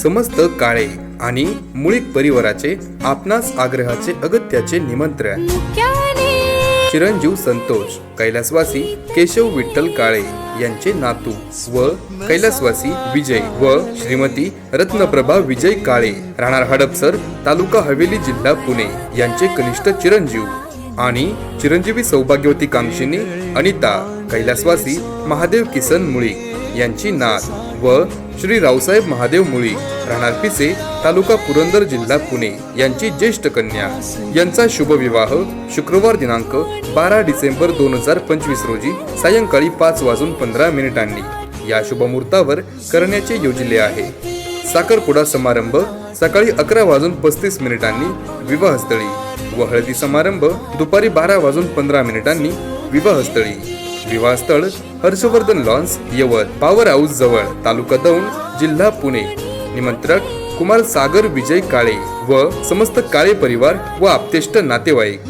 समस्त काळे आणि मुळीक परिवाराचे आपणास आग्रहाचे अगत्याचे निमंत्रण. चिरंजीव संतोष कैलासवासी केशव विठ्ठल काळे यांचे नातू व कैलासवासी विजय व श्रीमती रत्नप्रभा विजय काळे राहणार हडपसर तालुका हवेली जिल्हा पुणे यांचे कनिष्ठ चिरंजीव आणि चिरंजीवी सौभाग्यवती कांक्षिणी अनिता कैलासवासी महादेव किसन मुळी यांची नात. व श्री रावसाहेब महादेव मुळी राहणार पिसे तालुका पुरंदर जिल्हा पुणे यांची ज्येष्ठ कन्या. यांचा शुभविवाह शुक्रवार दिनांक बारा डिसेंबर दोन हजार पंचवीस रोजी सायंकाळी पाच वाजून पंधरा मिनिटांनी. या शुभमुहूर्तावर करण्याचे योजले आहे. साखरपुडा समारंभ सकाळी अकरा वाजून पस्तीस मिनिटांनी विवाहस्थळी व हळदी समारंभ दुपारी बारा वाजून पंधरा मिनिटांनी विवाहस्थळी. विवाहस्थळ Harshvardhan lawns Yavat power house जवळ तालुका दौंड जिल्हा पुणे. निमंत्रक कुमार सागर विजय काळे व समस्त काळे परिवार व आपतेष्ट नातेवाईक.